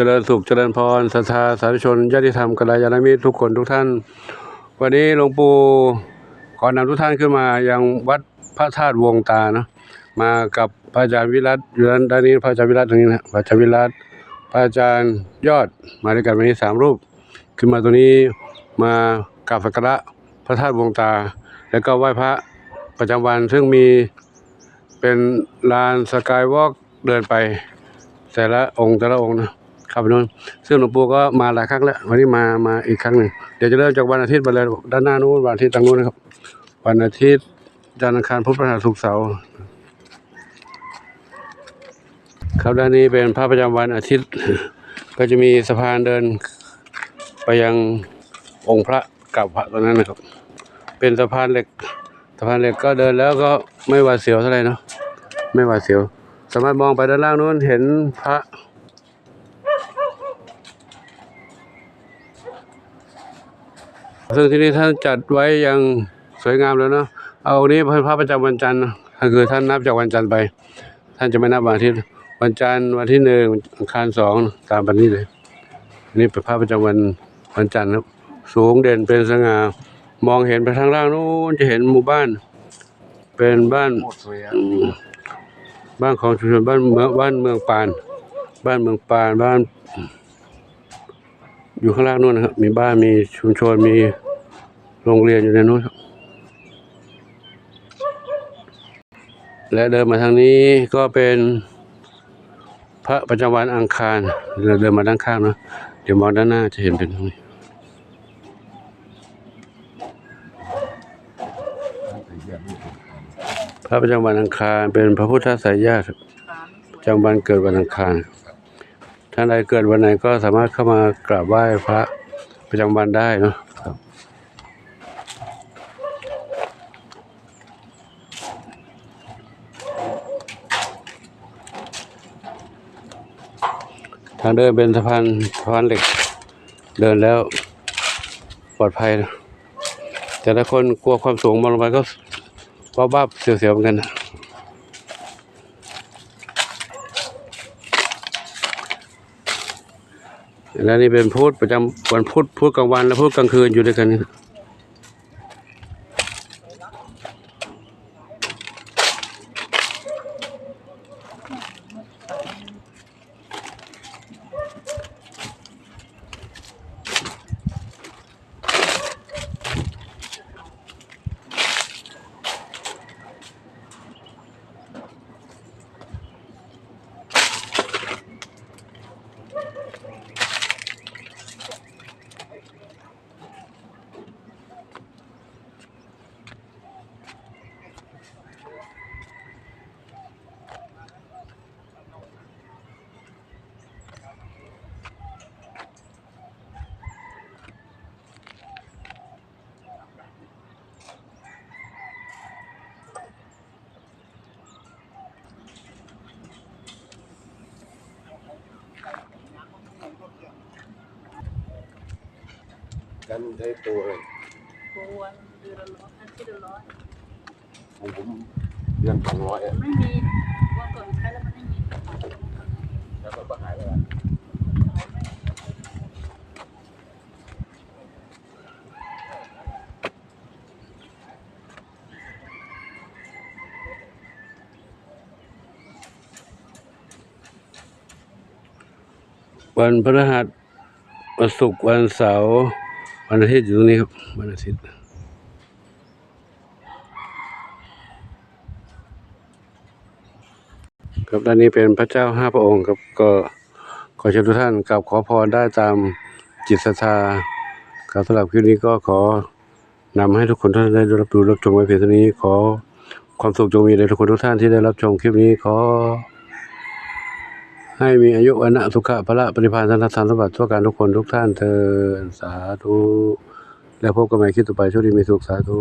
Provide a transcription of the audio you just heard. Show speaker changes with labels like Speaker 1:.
Speaker 1: เจริญสุขเจริญพรศรัทธาสาธุชนญาติธรรมกัลยาณมิตรทุกคนทุกท่าน วันนี้หลวงปู่ขอนำทุกท่านขึ้นมายังวัดพระธาตุวงตานะมากับพระอาจารย์วิรัตอยู่ด้านดานี้พระอาจารย์วิรัตตรงนี้นะพระอาจารย์วิรัตพระอาจารย์ยอดมาด้วยกันวันนี้สามรูป ขึ้นมาตรงนี้มากราบสักการะพระธาตุวงตา แล้วก็ไหว้พระประจำวันซึ่งมีเป็นลานสกายวอล์กเดินไป แต่ละองค์แต่ละองค์นะ เข้าไปนู้นซึ่งหลวงปู่ก็มาหลายครั้งแล้ววันนี้มามาอีกครั้งหนึ่งเดี๋ยวจะเริ่มจากวันอาทิตย์ไปเลยด้านหน้านู้นวันอาทิตย์ทางนู้นนะครับ วันอาทิตย์จันทร์อังคารพุธพฤหัสศุกร์เสาร์ครับด้านนี้เป็นพระประจำวันอาทิตย์ ก็จะมีสะพานเดินไปยังองค์พระกับพระตรงนั้นนะครับ เป็นสะพานเหล็กสะพานเหล็กก็เดินแล้วก็ไม่หวาดเสียวเท่าไหร่เนาะไม่หวาดเสียว สามารถมองไปด้านล่างนู้นเห็นพระ ซึ่งที่นี่ท่านจัดไว้อย่างสวยงามแล้วเนาะเอานี้เป็นพระประจำวันจันทร์ก็คือท่านนับจากวันจันทร์ไป ท่านจะไม่นับวันอาทิตย์วันจันทร์วันที่หนึ่งอังคารสองตามแบบนี้เลยอันนี้เป็นพระประจำวันวันจันทร์ครับสูงเด่นเป็นสง่ามองเห็นไปทางล่างนู้นจะเห็นหมู่บ้าน เป็นบ้านบ้านของชุมชนบ้านเมืองบ้านเมืองปาน บ้านเมืองปานบ้าน อยู่ข้างล่างนู่นนะครับ มีบ้านมีชุมชนมีโรงเรียนอยู่ในนู้นครับ และเดินมาทางนี้ก็เป็นพระประจำวันอังคารเราเดินมาด้านข้างนะเดี๋ยวมองด้านหน้าจะเห็นเป็นตรงนี้พระประจำวันอังคารเป็นพระพุทธสายญาติประจำวันเกิดวันอังคารครับ ท่านใดเกิดวันไหนก็สามารถเข้ามากราบไหว้พระประจำวันได้เนาะครับทางเดินเป็นสะพานสะพานเหล็ก เดินแล้วปลอดภัยนะแต่ละคนกลัวความสูงมองลงไปก็บ้าบ้าๆเสียวๆเหมือนกันนะ แล้วนี่เป็นพุธประจำวันพุธพุธกลางวันและพุธกลางคืนอยู่ด้วยกัน กันใช้ตัว
Speaker 2: โอ้วันเดือนละร้อยอาทิตย์ละร้อย
Speaker 3: ของผมเดือนสองร้อยอะ
Speaker 2: ไม่มีวันก่อนใช้แล้วมันไม่มี
Speaker 3: แล้วก็หายไปแล้ว
Speaker 1: วันพฤหัสวันศุกร์วันเสาร์ วันอาทิตย์อยู่ตรงนี้ครับวันอาทิตย์ครับด้านนี้เป็นพระเจ้าห้าพระองค์ครับก็ขอเชิญทุกท่านกราบขอพรได้ตามจิตศรัทธาครับสำหรับคลิปนี้ก็ขอนำให้ทุกคนท่านได้รับดูรับชมไว้เพียงเท่านี้ขอความสุขจงมีในทุกคนทุกท่านที่ได้รับชมคลิปนี้ขอ ให้มีอายุอันนะสุขะพระปริพานธนธรรมสมบัติทั่วการทุกคนทุกท่านเธอสาธุ แล้วพบกันใหม่คลิปต่อไปโชคดีมีสุขสาธุ